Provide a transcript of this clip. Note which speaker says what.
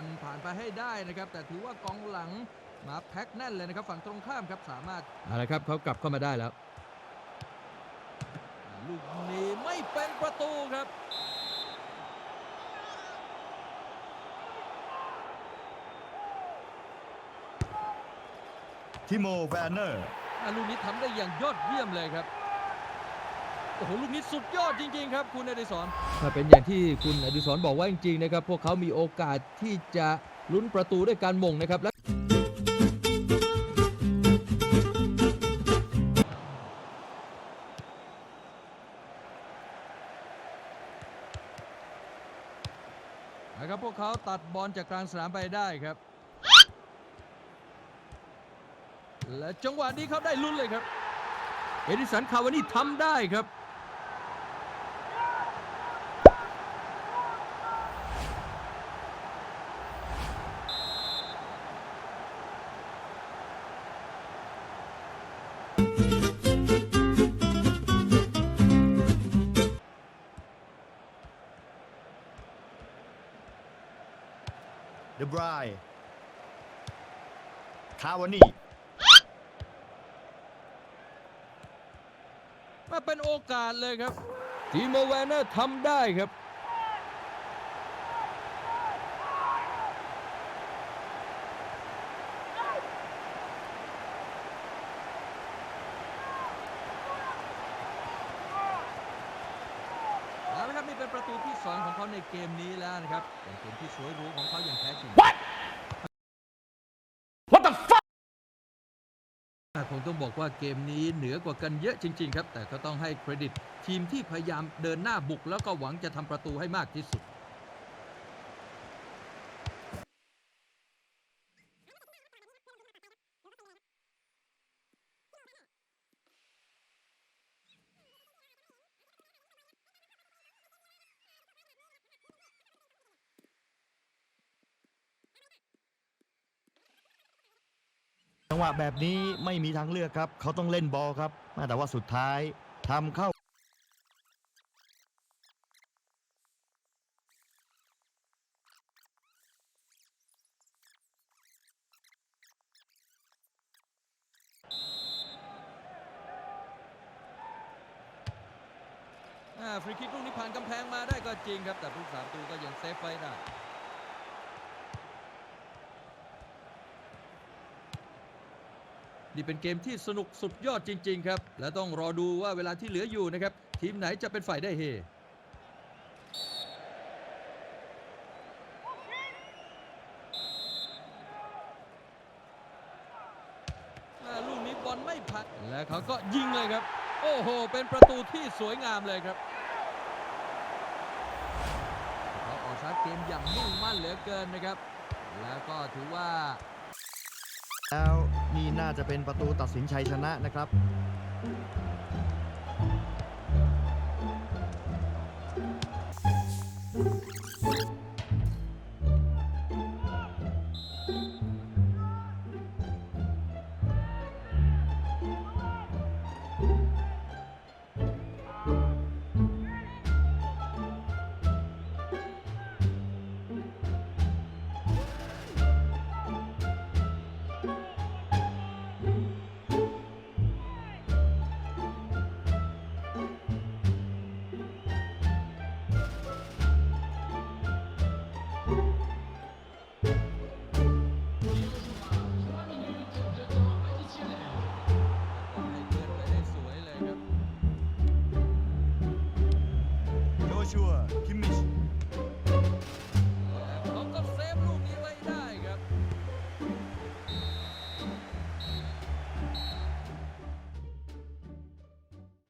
Speaker 1: นะครับ แต่ถือว่ากองหลังมาแพ็คแน่นเลยนะครับ ฝั่งตรงข้ามครับสามารถเอาละครับเขากลับเข้ามาได้แล้ว ลูกนี้ไม่เป็นประตูครับ
Speaker 2: ทิโมแวนเนอร์
Speaker 1: อะลูกนี้ทำได้อย่างยอดเยี่ยมเลยครับ โอ้โหลูกนี้สุดยอดจริง ๆ ครับ คุณอดิศรถ้าเป็นอย่างที่คุณอดิศรบอกว่าจริงๆนะครับพวกเขามีโอกาสที่จะลุ้นประตูด้วยการมงนะครับและนะครับพวกเขาตัดบอลจากกลางสนามไปได้ครับ และจังหวะนี้เขาได้ลุ้นเลยครับ เอดิสันคาวานี่ทำได้ครับ
Speaker 2: เดบรายคาวานี่
Speaker 1: มาเป็นโอกาสเลยครับทีโมแวนเนอร์ทำได้ครับ เอาละครับนี่เป็นประตูที่ 2 ของเขาในเกมนี้แล้วนะครับเป็นเกมที่สวยหรูของเขาอย่างแท้จริง
Speaker 2: What the fuck
Speaker 1: คงต้องบอกว่าเกมนี้เหนือกว่ากันเยอะจริง ๆ ครับ แต่ก็ต้องให้เครดิตทีมที่พยายามเดินหน้าบุกแล้วก็หวังจะทำประตูให้มากที่สุด
Speaker 2: จังหวะแบบนี้ไม่มีทางเลือกครับ เขาต้องเล่นบอลครับ แต่ว่าสุดท้ายทำเข้า
Speaker 1: ฟรีคิกลูกนี้ผ่านกำแพงมาได้ก็จริงครับ แต่ผู้สาประตูก็ยังเซฟไว้ได้ นี่เป็นเกมที่สนุกสุดยอดจริง ๆ ครับ และต้องรอดูว่าเวลาที่เหลืออยู่นะครับ ทีมไหนจะเป็นฝ่ายได้เฮอ่าลูกนี้บอลไม่พัด และเขาก็ยิงเลยครับ โอ้โห เป็นประตูที่สวยงามเลยครับเขาออกสตาร์ทเกมอย่างมุ่งมั่นเหลือเกินนะครับ แล้วก็ถือว่า
Speaker 2: แล้ว นี่น่าจะเป็นประตูตัดสินชัยชนะนะครับ